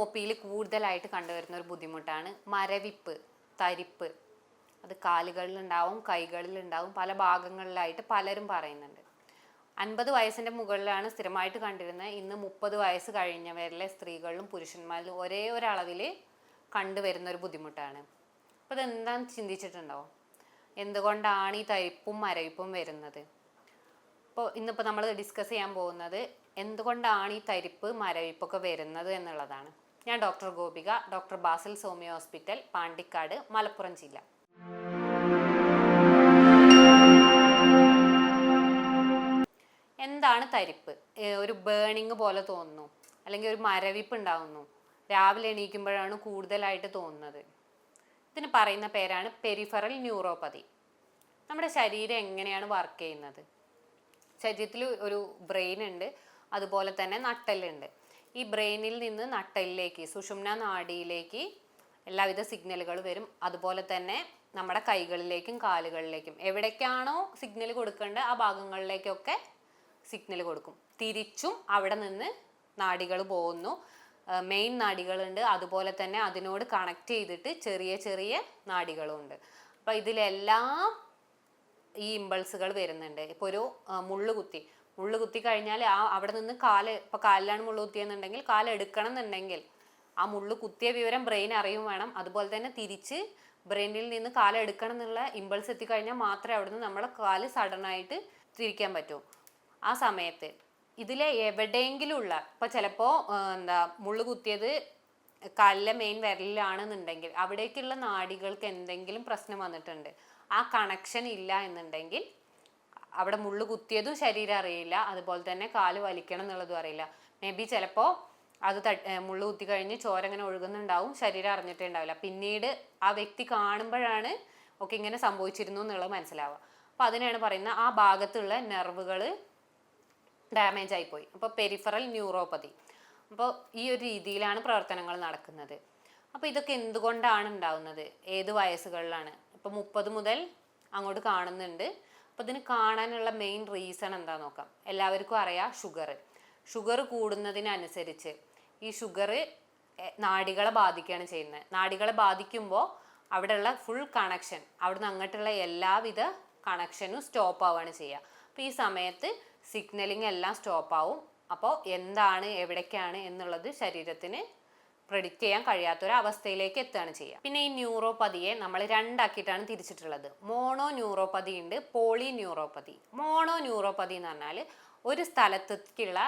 O കൂടുതലായിട്ട് കണ്ടുവരുന്ന ഒരു ബുദ്ധിമുട്ടാണ് മരവിപ്പ് തരിപ്പ്. അത് കാലുകളിലുണ്ടാവും കൈകളിലുണ്ടാവും പല ഭാഗങ്ങളിലായിട്ട് പലരും പറയുന്നുണ്ട്. അൻപത് വയസ്സിന്റെ മുകളിലാണ് സ്ഥിരമായിട്ട് കണ്ടിരുന്നത്. ഇന്ന് മുപ്പത് വയസ്സ് കഴിഞ്ഞവരിലെ സ്ത്രീകളിലും പുരുഷന്മാരിലും ഒരേ ഒരളവിൽ കണ്ടുവരുന്ന ഒരു ബുദ്ധിമുട്ടാണ്. അപ്പോൾ ഇതെന്താന്ന് ചിന്തിച്ചിട്ടുണ്ടോ? എന്തുകൊണ്ടാണ് ഈ തരിപ്പും മരവിപ്പും വരുന്നത്? ഇപ്പോൾ ഇന്നിപ്പോൾ നമ്മൾ ഡിസ്കസ് ചെയ്യാൻ പോകുന്നത് എന്തുകൊണ്ടാണ് ഈ തരിപ്പ് മരവിപ്പൊക്കെ വരുന്നത് എന്നുള്ളതാണ്. ഞാൻ doctor Gopika doctor Basil Somi hospital Pandikkad Malappuram ജില്ല. എന്താണ് തരിപ്പ്? ഒരു ബേണിങ് പോലെ തോന്നുന്നു. അല്ലെങ്കിൽ ഒരു മരവിപ്പ് ഉണ്ടാവുന്നു. രാവിലെ എണീക്കുമ്പോഴാണ് കൂടുതലായിട്ട് തോന്നുന്നത്. ഇതിന് പറയുന്ന പേരാണ് പെരിഫറൽ ന്യൂറോപ്പതി. നമ്മുടെ ശരീരം എങ്ങനെയാണ് വർക്ക് ചെയ്യുന്നത്? ശരീരത്തിൽ ഒരു ബ്രെയിൻ ഉണ്ട് അതുപോലെ തന്നെ നട്ടെല്ലുണ്ട്. ഈ ബ്രെയിനിൽ നിന്ന് നട്ടലിലേക്ക് സുഷുമ്ന നാഡിയിലേക്ക് എല്ലാവിധ സിഗ്നലുകൾ വരും. അതുപോലെ തന്നെ നമ്മുടെ കൈകളിലേക്കും കാലുകളിലേക്കും. എവിടേക്കാണോ സിഗ്നൽ കൊടുക്കേണ്ടത് ആ ഭാഗങ്ങളിലേക്കൊക്കെ സിഗ്നൽ കൊടുക്കും. തിരിച്ചും അവിടെ നിന്ന് നാടികൾ പോകുന്നു. മെയിൻ നാടികളുണ്ട്. അതുപോലെ തന്നെ അതിനോട് കണക്ട് ചെയ്തിട്ട് ചെറിയ ചെറിയ നാഡികളും അപ്പോൾ അപ്പം ഇതിലെല്ലാം ഈ ഇമ്പൾസുകൾ വരുന്നുണ്ട്. ഇപ്പോൾ ഒരു മുള്ള് കുത്തി. മുള്ള് കുത്തി കഴിഞ്ഞാൽ ആ അവിടെ നിന്ന് കാൽ ഇപ്പം കാലിലാണ് മുള്ളു കുത്തിയെന്നുണ്ടെങ്കിൽ കാലെടുക്കണം എന്നുണ്ടെങ്കിൽ ആ മുള്ളു കുത്തിയ വിവരം ബ്രെയിൻ അറിയും വേണം. അതുപോലെ തന്നെ തിരിച്ച് ബ്രെയിനിൽ നിന്ന് കാലെടുക്കണം എന്നുള്ള ഇമ്പൾസ് എത്തിക്കഴിഞ്ഞാൽ മാത്രമേ അവിടെ നിന്ന് നമ്മളെ കാൽ സഡനായിട്ട് തിരിക്കാൻ പറ്റൂ. ആ സമയത്ത് ഇതിലെ എവിടെയെങ്കിലും ഉള്ള ഇപ്പോൾ ചിലപ്പോൾ എന്താ മുള്ളു കുത്തിയത് കാലിലെ മെയിൻ വിരലിലാണെന്നുണ്ടെങ്കിൽ അവിടേക്കുള്ള നാടികൾക്ക് എന്തെങ്കിലും പ്രശ്നം വന്നിട്ടുണ്ട്. ആ കണക്ഷൻ ഇല്ല എന്നുണ്ടെങ്കിൽ അവിടെ മുള്ളു കുത്തിയതും ശരീരം അറിയില്ല. അതുപോലെ തന്നെ കാൽ വലിക്കണം എന്നുള്ളതും അറിയില്ല. മേ ബി ചിലപ്പോൾ അത് മുള്ളു കുത്തി കഴിഞ്ഞ് ചോര ഇങ്ങനെ ഒഴുകുന്നുണ്ടാവും. ശരീരം അറിഞ്ഞിട്ടേ ഉണ്ടാവില്ല. പിന്നീട് ആ വ്യക്തി കാണുമ്പോഴാണ് ഒക്കെ ഇങ്ങനെ സംഭവിച്ചിരുന്നു എന്നുള്ളത് മനസ്സിലാവുക. അപ്പോൾ അതിനാണ് പറയുന്നത് ആ ഭാഗത്തുള്ള നെർവുകൾ ഡാമേജ് ആയിപ്പോയി അപ്പോൾ പെരിഫറൽ ന്യൂറോപ്പതി അപ്പോൾ ഈ ഒരു രീതിയിലാണ് പ്രവർത്തനങ്ങൾ നടക്കുന്നത്. അപ്പോൾ ഇതൊക്കെ എന്തുകൊണ്ടാണ് ഉണ്ടാവുന്നത്? ഏത് വയസ്സുകളിലാണ്? ഇപ്പോൾ മുപ്പത് മുതൽ അങ്ങോട്ട് കാണുന്നുണ്ട്. അപ്പോൾ ഇതിന് കാണാനുള്ള മെയിൻ റീസൺ എന്താ നോക്കാം. എല്ലാവർക്കും അറിയാം ഷുഗർ ഷുഗർ കൂടുന്നതിനനുസരിച്ച് ഈ ഷുഗർ നാടികളെ ബാധിക്കുകയാണ് ചെയ്യുന്നത്. നാടികളെ ബാധിക്കുമ്പോൾ അവിടെയുള്ള ഫുൾ കണക്ഷൻ അവിടെ അവിടുന്ന് അങ്ങോട്ടുള്ള എല്ലാവിധ കണക്ഷനും സ്റ്റോപ്പ് ആവുകയാണ് ചെയ്യുക. അപ്പോൾ ഈ സമയത്ത് സിഗ്നലിംഗ് എല്ലാം സ്റ്റോപ്പ് ആവും. അപ്പോൾ എന്താണ് എവിടേക്കാണ് എന്നുള്ളത് ശരീരത്തിന് പ്രെഡിക്റ്റ് ചെയ്യാൻ കഴിയാത്ത ഒരു അവസ്ഥയിലേക്ക് എത്തുകയാണ് ചെയ്യുക. പിന്നെ ഈ ന്യൂറോപ്പതിയെ നമ്മൾ രണ്ടാക്കിയിട്ടാണ് തിരിച്ചിട്ടുള്ളത്. മോണോ ന്യൂറോപ്പതി ഉണ്ട് പോളി ന്യൂറോപ്പതി മോണോ ന്യൂറോപ്പതി എന്ന് പറഞ്ഞാൽ ഒരു സ്ഥലത്തേക്കുള്ള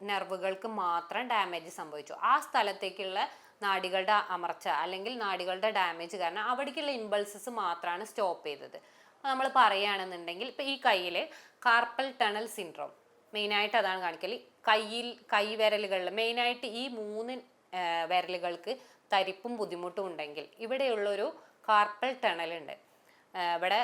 നെർവുകൾക്ക് മാത്രം ഡാമേജ് സംഭവിച്ചു. ആ സ്ഥലത്തേക്കുള്ള നാടികളുടെ അമർച്ച അല്ലെങ്കിൽ നാടികളുടെ ഡാമേജ് കാരണം അവിടേക്കുള്ള ഇമ്പൾസസ് മാത്രമാണ് സ്റ്റോപ്പ് ചെയ്തത്. നമ്മൾ പറയുകയാണെന്നുണ്ടെങ്കിൽ ഇപ്പം ഈ കയ്യിൽ കാർപ്പൽ ടണൽ സിൻഡ്രോം മെയിനായിട്ട് അതാണ് കാണിക്കൽ കയ്യിൽ കൈവിരലുകളിൽ മെയിനായിട്ട് ഈ മൂന്ന് വിരലുകൾക്ക് തരിപ്പും ബുദ്ധിമുട്ടും ഉണ്ടെങ്കിൽ ഇവിടെയുള്ളൊരു കാർപ്പൽ ടണലുണ്ട്. ഇവിടെ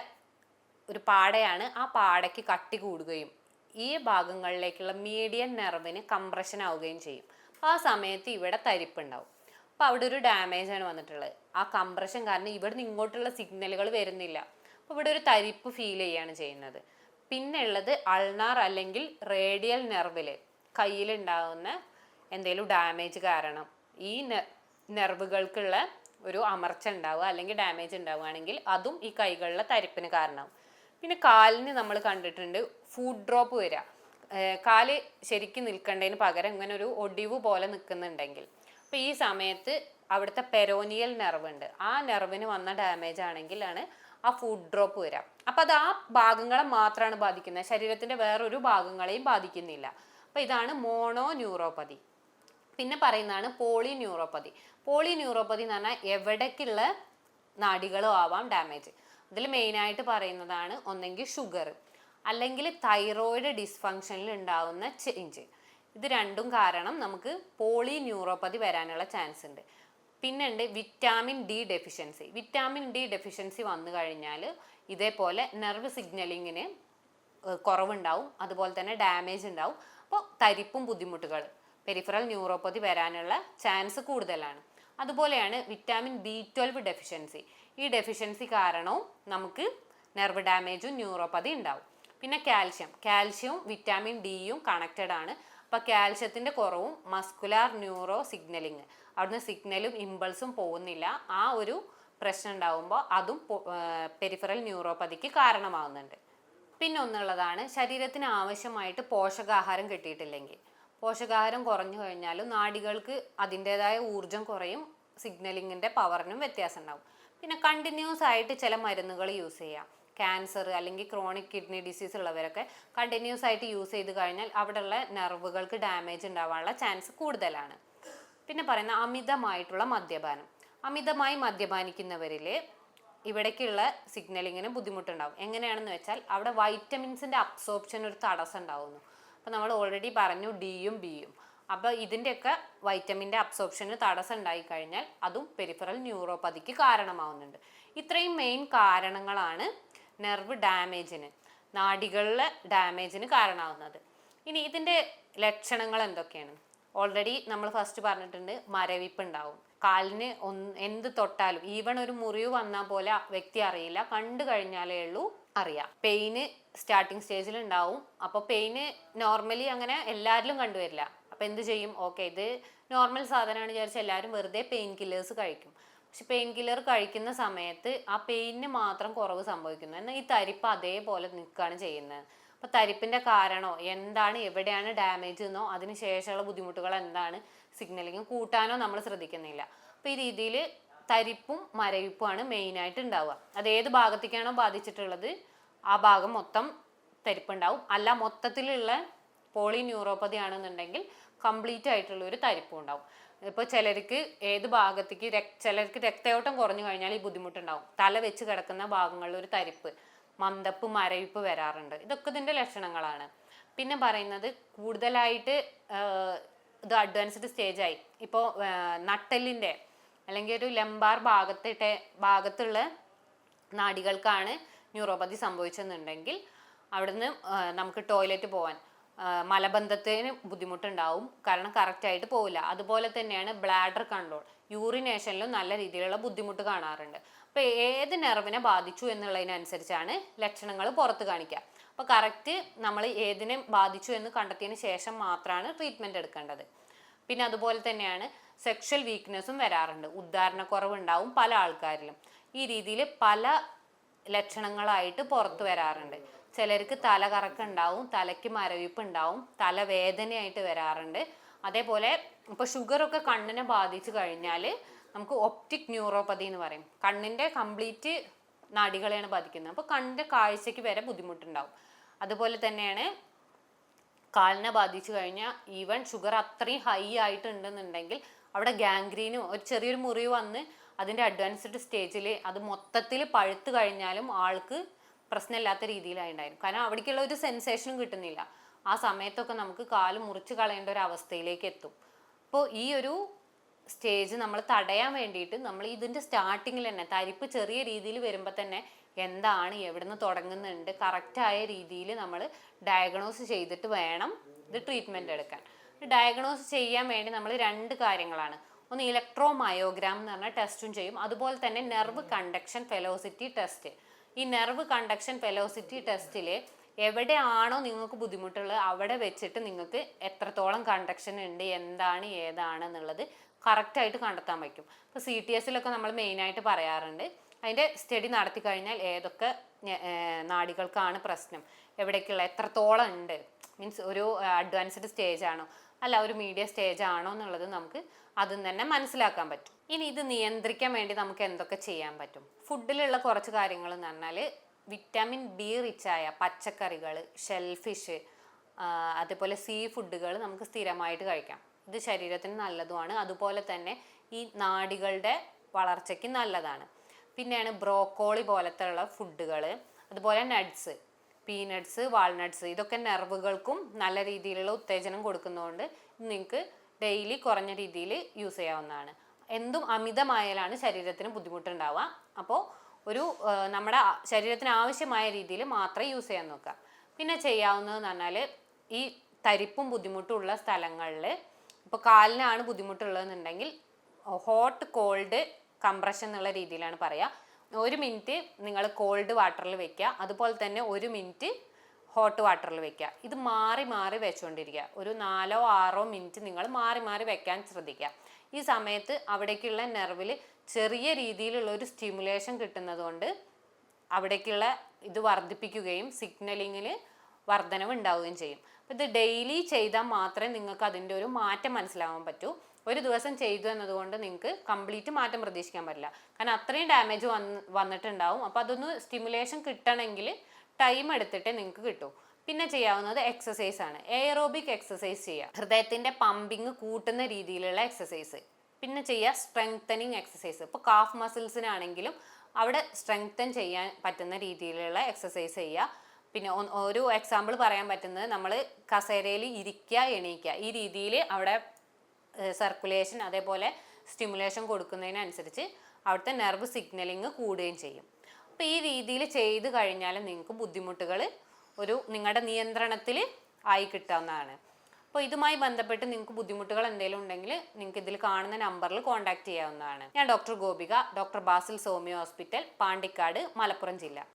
ഒരു പാടയാണ്. ആ പാടയ്ക്ക് കട്ടി കൂടുകയും ഈ ഭാഗങ്ങളിലേക്കുള്ള മീഡിയൻ നെർവിന് കംപ്രഷൻ ആവുകയും ചെയ്യും. ആ സമയത്ത് ഇവിടെ തരിപ്പുണ്ടാവും. അപ്പോൾ അവിടെ ഒരു ഡാമേജ് ആണ് വന്നിട്ടുള്ളത്. ആ കംപ്രഷൻ കാരണം ഇവിടുന്ന് ഇങ്ങോട്ടുള്ള സിഗ്നലുകൾ വരുന്നില്ല. അപ്പോൾ ഇവിടെ ഒരു തരിപ്പ് ഫീൽ ചെയ്യാണ് ചെയ്യുന്നത്. പിന്നെ ഉള്ളത് അൾനാർ അല്ലെങ്കിൽ റേഡിയൽ നെർവിൽ കയ്യിലുണ്ടാകുന്ന എന്തെങ്കിലും ഡാമേജ് കാരണം ഈ നെർവുകൾക്കുള്ള ഒരു അമർച്ച ഉണ്ടാവുക അല്ലെങ്കിൽ ഡാമേജ് ഉണ്ടാവുകയാണെങ്കിൽ അതും ഈ കൈകളിലെ തരിപ്പിന് കാരണമാവും. പിന്നെ കാലിന് നമ്മൾ കണ്ടിട്ടുണ്ട് ഫുഡ് ഡ്രോപ്പ് വരിക. കാൽ ശരിക്കും നിൽക്കേണ്ടതിന് പകരം ഇങ്ങനെ ഒരു ഒടിവ് പോലെ നിൽക്കുന്നുണ്ടെങ്കിൽ. അപ്പോൾ ഈ സമയത്ത് അവിടുത്തെ പെരോനിയൽ നെർവ് ഉണ്ട്. ആ നെർവിന് വന്ന ഡാമേജ് ആണെങ്കിലാണ് ആ ഫുഡ് ഡ്രോപ്പ് വരാം അപ്പോൾ അത് ആ ഭാഗങ്ങളെ മാത്രമാണ് ബാധിക്കുന്നത്. ശരീരത്തിന്റെ വേറൊരു ഭാഗങ്ങളെയും ബാധിക്കുന്നില്ല. അപ്പോൾ ഇതാണ് മോണോ ന്യൂറോപ്പതി പിന്നെ പറയുന്നതാണ് പോളി ന്യൂറോപ്പതി പോളി ന്യൂറോപ്പതി എന്ന് പറഞ്ഞാൽ എവിടേക്കുള്ള നാടികളും ആവാം ഡാമേജ് അതിൽ മെയിനായിട്ട് പറയുന്നതാണ് ഒന്നെങ്കിൽ ഷുഗർ അല്ലെങ്കിൽ തൈറോയിഡ് ഡിസ്ഫങ്ഷനിൽ ഉണ്ടാവുന്ന ചേഞ്ച് ഇത് രണ്ടും കാരണം നമുക്ക് പോളി ന്യൂറോപ്പതി വരാനുള്ള ചാൻസ് ഉണ്ട്. പിന്നെ ഉണ്ട് vitamin D deficiency vitamin D deficiency വന്നു കഴിഞ്ഞാൽ ഇതേപോലെ നെർവ് സിഗ്നലിങ്ങിന് കുറവുണ്ടാവും. അതുപോലെ തന്നെ ഡാമേജ് ഉണ്ടാവും. അപ്പോൾ തരിപ്പും ബുദ്ധിമുട്ടുകൾ. പെരിഫറൽ ന്യൂറോപ്പതി വരാനുള്ള ചാൻസ് കൂടുതലാണ്. അതുപോലെയാണ് വിറ്റാമിൻ ബി ട്വൽവ് ഡെഫിഷ്യൻസി. ഈ ഡെഫിഷ്യൻസി കാരണവും നമുക്ക് നെർവ് ഡാമേജും ന്യൂറോപ്പതി ഉണ്ടാവും. പിന്നെ കാൽഷ്യം. കാൽഷ്യവും വിറ്റാമിൻ ഡിയും കണക്റ്റഡ് ആണ്. അപ്പോൾ കാൽഷ്യത്തിന്റെ കുറവും മസ്കുലാർ ന്യൂറോ സിഗ്നലിങ് അവിടുന്ന് സിഗ്നലും ഇമ്പൾസും പോകുന്നില്ല. ആ ഒരു പ്രശ്നം ഉണ്ടാകുമ്പോൾ അതും പെരിഫറൽ ന്യൂറോപ്പതിക്ക് കാരണമാകുന്നുണ്ട് പിന്നെ ഒന്നുള്ളതാണ് ശരീരത്തിന് ആവശ്യമായിട്ട് പോഷകാഹാരം കിട്ടിയിട്ടില്ലെങ്കിൽ. പോഷകാഹാരം കുറഞ്ഞു കഴിഞ്ഞാൽ നാടികൾക്ക് അതിന്റെതായ ഊർജം കുറയും സിഗ്നലിങ്ങിന്റെ പവറിനും വ്യത്യാസം ഉണ്ടാവും. പിന്നെ കണ്ടിന്യൂസ് ആയിട്ട് ചില മരുന്നുകൾ യൂസ് ചെയ്യാം. ക്യാൻസർ അല്ലെങ്കിൽ ക്രോണിക് കിഡ്നി ഡിസീസ് ഉള്ളവരൊക്കെ കണ്ടിന്യൂസ് ആയിട്ട് യൂസ് ചെയ്ത് കഴിഞ്ഞാൽ അവിടെയുള്ള നെർവുകൾക്ക് ഡാമേജ് ഉണ്ടാവാനുള്ള ചാൻസ് കൂടുതലാണ്. പിന്നെ പറയുന്ന അമിതമായിട്ടുള്ള മദ്യപാനം. അമിതമായി മദ്യപാനിക്കുന്നവരിൽ ഇവിടേക്കുള്ള സിഗ്നലിങ്ങിന് ബുദ്ധിമുട്ടുണ്ടാവും. എങ്ങനെയാണെന്ന് വെച്ചാൽ അവിടെ വൈറ്റമിൻസിന്റെ അബ്സോർപ്ഷൻ ഒരു തടസ്സം ഉണ്ടാവുന്നു. അപ്പോൾ നമ്മൾ ഓൾറെഡി പറഞ്ഞു ഡിയും ബിയും അപ്പോൾ ഇതിന്റെയൊക്കെ വൈറ്റമിന്റെ അബ്സോർപ്ഷന് തടസ്സം ഉണ്ടായി കഴിഞ്ഞാൽ അതും പെരിഫറൽ ന്യൂറോപ്പതിക്ക് കാരണമാവുന്നുണ്ട്. ഇത്രയും മെയിൻ കാരണങ്ങളാണ് നെർവ് ഡാമേജിന് നാടികളിലെ ഡാമേജിന് കാരണമാവുന്നത്. ഇനി ഇതിന്റെ ലക്ഷണങ്ങൾ എന്തൊക്കെയാണ്? ഓൾറെഡി നമ്മൾ ഫസ്റ്റ് പറഞ്ഞിട്ടുണ്ട് മരവിപ്പ് ഉണ്ടാവും. കാലിന് ഒന്ന് എന്ത് തൊട്ടാലും ഈവൺ ഒരു മുറിവ് വന്നാൽ പോലെ വ്യക്തി അറിയില്ല. കണ്ടു കഴിഞ്ഞാലേ ഉള്ളൂ അറിയാം. പെയിന് സ്റ്റാർട്ടിങ് സ്റ്റേജിൽ ഉണ്ടാവും അപ്പോൾ പെയിന് നോർമലി അങ്ങനെ എല്ലാവരിലും കണ്ടുവരില്ല. അപ്പോൾ എന്ത് ചെയ്യും? ഓക്കെ ഇത് നോർമൽ സാധനമാണ് വിചാരിച്ച് എല്ലാവരും വെറുതെ പെയിൻ കില്ലേഴ്സ് കഴിക്കും. പക്ഷെ പെയിൻ കില്ലർ കഴിക്കുന്ന സമയത്ത് ആ പെയിനിന് മാത്രം കുറവ് സംഭവിക്കുന്നു. എന്നാൽ ഈ തരിപ്പ് അതേപോലെ നിൽക്കുകയാണ് ചെയ്യുന്നത്. അപ്പോൾ തരിപ്പിന്റെ കാരണമോ എന്താണ് എവിടെയാണ് ഡാമേജ് എന്നോ അതിന് ശേഷമുള്ള ബുദ്ധിമുട്ടുകൾ എന്താണ് സിഗ്നലിങ് കൂട്ടാനോ നമ്മൾ ശ്രദ്ധിക്കുന്നില്ല. അപ്പോൾ ഈ രീതിയിൽ തരിപ്പും മരവിപ്പുമാണ് മെയിനായിട്ട് ഉണ്ടാവുക. അത് ഏത് ഭാഗത്തേക്കാണോ ബാധിച്ചിട്ടുള്ളത് ആ ഭാഗം മൊത്തം തരിപ്പുണ്ടാവും. അല്ല മൊത്തത്തിലുള്ള പോളി ന്യൂറോപ്പതി ആണെന്നുണ്ടെങ്കിൽ കംപ്ലീറ്റ് ആയിട്ടുള്ള ഒരു തരിപ്പും ഉണ്ടാവും. ഇപ്പോൾ ചിലർക്ക് ഏത് ഭാഗത്തേക്ക് രക് ചിലർക്ക് രക്തയോട്ടം കുറഞ്ഞു കഴിഞ്ഞാൽ ഈ ബുദ്ധിമുട്ടുണ്ടാവും. തല വെച്ച് കിടക്കുന്ന ഭാഗങ്ങളിൽ ഒരു തരിപ്പ് മന്ദപ്പ് മരവിപ്പ് വരാറുണ്ട്. ഇതൊക്കെ ഇതിന്റെ ലക്ഷണങ്ങളാണ്. പിന്നെ പറയുന്നത് കൂടുതലായിട്ട് ഇത് അഡ്വാൻസ്ഡ് സ്റ്റേജായി ഇപ്പോൾ നട്ടെല്ലിന്റെ അല്ലെങ്കിൽ ഒരു ലംബാർ ഭാഗത്തെ ഭാഗത്തുള്ള നാടികൾക്കാണ് ന്യൂറോപ്പതി സംഭവിച്ചെന്നുണ്ടെങ്കിൽ അവിടുന്ന് നമുക്ക് ടോയ്ലറ്റ് പോകാൻ മലബന്ധത്തിന് ബുദ്ധിമുട്ടുണ്ടാവും. കാരണം കറക്റ്റായിട്ട് പോവില്ല. അതുപോലെ തന്നെയാണ് ബ്ലാഡർ കൺട്രോൾ യൂറിനേഷനിലും നല്ല രീതിയിലുള്ള ബുദ്ധിമുട്ട് കാണാറുണ്ട്. അപ്പോൾ ഏത് നെർവിനെ ബാധിച്ചു എന്നുള്ളതിനനുസരിച്ചാണ് ലക്ഷണങ്ങൾ പുറത്ത് കാണിക്കുക. അപ്പോൾ കറക്റ്റ് നമ്മൾ ഏതിനെ ബാധിച്ചു എന്ന് കണ്ടെത്തിയതിന് ശേഷം മാത്രമാണ് ട്രീറ്റ്മെന്റ് എടുക്കേണ്ടത്. പിന്നെ അതുപോലെ തന്നെയാണ് സെക്ഷൽ വീക്ക്നെസ്സും വരാറുണ്ട്. ഉദ്ധാരണക്കുറവുണ്ടാവും പല ആൾക്കാരിലും. ഈ രീതിയിൽ പല ലക്ഷണങ്ങളായിട്ട് പുറത്തു വരാറുണ്ട്. ചിലർക്ക് തല കറക്കം ഉണ്ടാവും തലയ്ക്ക് മരവിപ്പ് ഉണ്ടാവും തലവേദനയായിട്ട് വരാറുണ്ട്. അതേപോലെ ഇപ്പോൾ ഷുഗറൊക്കെ കണ്ണിനെ ബാധിച്ചു കഴിഞ്ഞാൽ നമുക്ക് ഒപ്റ്റിക് ന്യൂറോപ്പതി എന്ന് പറയും. കണ്ണിന്റെ കംപ്ലീറ്റ് നാഡികളെയാണ് ബാധിക്കുന്നത്. അപ്പോൾ കണ്ണിന്റെ കാഴ്ചയ്ക്ക് വരെ ബുദ്ധിമുട്ടുണ്ടാവും. അതുപോലെ തന്നെയാണ് കാലിനെ ബാധിച്ചു കഴിഞ്ഞാൽ ഈവൻ ഷുഗർ അത്രയും ഹൈ ആയിട്ടുണ്ടെന്നുണ്ടെങ്കിൽ അവിടെ ഗാംഗ്രീനും ഒരു ചെറിയൊരു മുറിവ് വന്ന് അതിന്റെ അഡ്വാൻസ്ഡ് സ്റ്റേജിൽ അത് മൊത്തത്തിൽ പഴുത്ത് കഴിഞ്ഞാലും ആൾക്ക് പ്രശ്നമില്ലാത്ത രീതിയിലായിട്ടുണ്ടായിരുന്നു കാരണം അവിടേക്കുള്ള ഒരു സെൻസേഷനും കിട്ടുന്നില്ല. ആ സമയത്തൊക്കെ നമുക്ക് കാൽ മുറിച്ച് കളയേണ്ട ഒരു അവസ്ഥയിലേക്ക് എത്തും. അപ്പോൾ ഈ ഒരു സ്റ്റേജ് നമ്മൾ തടയാൻ വേണ്ടിയിട്ട് നമ്മൾ ഇതിന്റെ സ്റ്റാർട്ടിങ്ങിൽ തന്നെ തരിപ്പ് ചെറിയ രീതിയിൽ വരുമ്പോൾ തന്നെ എന്താണ് എവിടുന്ന് തുടങ്ങുന്നുണ്ട് കറക്റ്റായ രീതിയിൽ നമ്മൾ ഡയഗ്നോസ് ചെയ്തിട്ട് വേണം ഇത് ട്രീറ്റ്മെന്റ് എടുക്കാൻ. ഡയഗ്നോസ് ചെയ്യാൻ വേണ്ടി നമ്മൾ രണ്ട് കാര്യങ്ങളാണ്. ഒന്ന് ഇലക്ട്രോ മയോഗ്രാം എന്ന് പറഞ്ഞ ടെസ്റ്റും ചെയ്യും. അതുപോലെ തന്നെ നെർവ് കണ്ടക്ഷൻ ഫെലോസിറ്റി ടെസ്റ്റ് ഈ നെർവ് കണ്ടക്ഷൻ ഫെലോസിറ്റി ടെസ്റ്റിൽ എവിടെയാണോ നിങ്ങൾക്ക് ബുദ്ധിമുട്ടുള്ളത് അവിടെ വെച്ചിട്ട് നിങ്ങൾക്ക് എത്രത്തോളം കണ്ടക്ഷൻ ഉണ്ട് എന്താണ് ഏതാണ് എന്നുള്ളത് കറക്റ്റായിട്ട് കണ്ടെത്താൻ പറ്റും. ഇപ്പോൾ സി ടി എസിലൊക്കെ നമ്മൾ മെയിനായിട്ട് പറയാറുണ്ട്. അതിന്റെ സ്റ്റഡി നടത്തി കഴിഞ്ഞാൽ ഏതൊക്കെ നാടികൾക്കാണ് പ്രശ്നം? എവിടേക്കുള്ള എത്രത്തോളം ഉണ്ട്? മീൻസ് ഒരു അഡ്വാൻസ്ഡ് സ്റ്റേജ് ആണോ? അല്ല ഒരു മീഡിയ സ്റ്റേജ് ആണോ എന്നുള്ളത് നമുക്ക് അതും തന്നെ മനസ്സിലാക്കാൻ പറ്റും. ഇനി ഇത് നിയന്ത്രിക്കാൻ വേണ്ടി നമുക്ക് എന്തൊക്കെ ചെയ്യാൻ പറ്റും? ഫുഡിലുള്ള കുറച്ച് കാര്യങ്ങൾ എന്ന് പറഞ്ഞാൽ വിറ്റാമിൻ ബി റിച്ചായ പച്ചക്കറികൾ ഷെൽഫിഷ് അതുപോലെ സീ ഫുഡുകൾ നമുക്ക് സ്ഥിരമായിട്ട് കഴിക്കാം. ഇത് ശരീരത്തിന് നല്ലതുമാണ്. അതുപോലെ തന്നെ ഈ നാടികളുടെ വളർച്ചയ്ക്ക് നല്ലതാണ്. പിന്നെയാണ് ബ്രോക്കോളി പോലത്തെ ഉള്ള ഫുഡുകൾ അതുപോലെ നട്ട്സ് പീനട്സ് വാൾനട്സ് ഇതൊക്കെ നെർവുകൾക്കും നല്ല രീതിയിലുള്ള ഉത്തേജനം കൊടുക്കുന്നതുകൊണ്ട് നിങ്ങൾക്ക് ഡെയിലി കുറഞ്ഞ രീതിയിൽ യൂസ് ചെയ്യാവുന്നതാണ്. എന്തും അമിതമായാലാണ് ശരീരത്തിന് ബുദ്ധിമുട്ടുണ്ടാവുക. അപ്പോൾ ഒരു നമ്മുടെ ശരീരത്തിന് ആവശ്യമായ രീതിയിൽ മാത്രം യൂസ് ചെയ്യാൻ നോക്കുക. പിന്നെ ചെയ്യാവുന്നതെന്ന് പറഞ്ഞാൽ ഈ തരിപ്പും ബുദ്ധിമുട്ടും ഉള്ള സ്ഥലങ്ങളിൽ ഇപ്പോൾ കാലിനാണ് ബുദ്ധിമുട്ടുള്ളതെന്നുണ്ടെങ്കിൽ ഹോട്ട് കോൾഡ് കംപ്രഷൻ എന്നുള്ള രീതിയിലാണ് പറയുക. ഒരു മിനിറ്റ് നിങ്ങൾ കോൾഡ് വാട്ടറിൽ വെക്കുക. അതുപോലെ തന്നെ ഒരു മിനിറ്റ് ഹോട്ട് വാട്ടറിൽ വെക്കുക. ഇത് മാറി മാറി വെച്ചുകൊണ്ടിരിക്കുക ഒരു നാലോ ആറോ മിനിറ്റ് നിങ്ങൾ മാറി മാറി വെക്കാൻ ശ്രദ്ധിക്കുക. ഈ സമയത്ത് അവിടേക്കുള്ള നെർവിൽ ചെറിയ രീതിയിലുള്ള ഒരു സ്റ്റിമുലേഷൻ കിട്ടുന്നത് കൊണ്ട് അവിടേക്കുള്ള ഇത് വർദ്ധിപ്പിക്കുകയും സിഗ്നലിങ്ങിൽ വർധനവ് ഉണ്ടാവുകയും ചെയ്യും. അപ്പോൾ ഇത് ഡെയിലി ചെയ്താൽ മാത്രമേ നിങ്ങൾക്ക് അതിന്റെ ഒരു മാറ്റം മനസ്സിലാവാൻ പറ്റൂ. ഒരു ദിവസം ചെയ്തു എന്നതുകൊണ്ട് നിങ്ങൾക്ക് കംപ്ലീറ്റ് മാറ്റം പ്രതീക്ഷിക്കാൻ പറ്റില്ല. കാരണം അത്രയും ഡാമേജ് വന്ന് വന്നിട്ടുണ്ടാവും. അപ്പോൾ അതൊന്ന് സ്റ്റിമുലേഷൻ കിട്ടണമെങ്കിൽ ടൈം എടുത്തിട്ടേ നിങ്ങൾക്ക് കിട്ടൂ. പിന്നെ ചെയ്യാവുന്നത് എക്സസൈസ് ആണ്. എയറോബിക് എക്സസൈസ് ചെയ്യുക. ഹൃദയത്തിന്റെ പമ്പിങ് കൂട്ടുന്ന രീതിയിലുള്ള എക്സസൈസ് പിന്നെ ചെയ്യുക സ്ട്രെങ്തനിങ് എക്സസൈസ് ഇപ്പോൾ കാഫ് മസിൽസിനാണെങ്കിലും അവിടെ സ്ട്രെങ്തൻ ചെയ്യാൻ പറ്റുന്ന രീതിയിലുള്ള എക്സസൈസ് ചെയ്യുക. പിന്നെ ഒരു എക്സാമ്പിൾ പറയാൻ പറ്റുന്നത് നമ്മൾ കസേരയിൽ ഇരിക്കുക എണീക്കുക. ഈ രീതിയിൽ അവിടെ സർക്കുലേഷൻ അതേപോലെ സ്റ്റിമുലേഷൻ കൊടുക്കുന്നതിനനുസരിച്ച് അവിടുത്തെ നെർവ് സിഗ്നലിങ് കൂടുകയും ചെയ്യും. അപ്പോൾ ഈ രീതിയിൽ ചെയ്ത് കഴിഞ്ഞാൽ നിങ്ങൾക്ക് ബുദ്ധിമുട്ടുകൾ ഒരു നിങ്ങളുടെ നിയന്ത്രണത്തിൽ ആയി കിട്ടാവുന്നതാണ്. അപ്പോൾ ഇതുമായി ബന്ധപ്പെട്ട് നിങ്ങൾക്ക് ബുദ്ധിമുട്ടുകൾ എന്തെങ്കിലും ഉണ്ടെങ്കിൽ നിങ്ങൾക്ക് ഇതിൽ കാണുന്ന നമ്പറിൽ കോൺടാക്ട് ചെയ്യാവുന്നതാണ്. ഞാൻ ഡോക്ടർ ഗോപിക ഡോക്ടർ ബാസിൽ സോമിയോ ഹോസ്പിറ്റൽ പാണ്ടിക്കാട് മലപ്പുറം ജില്ല.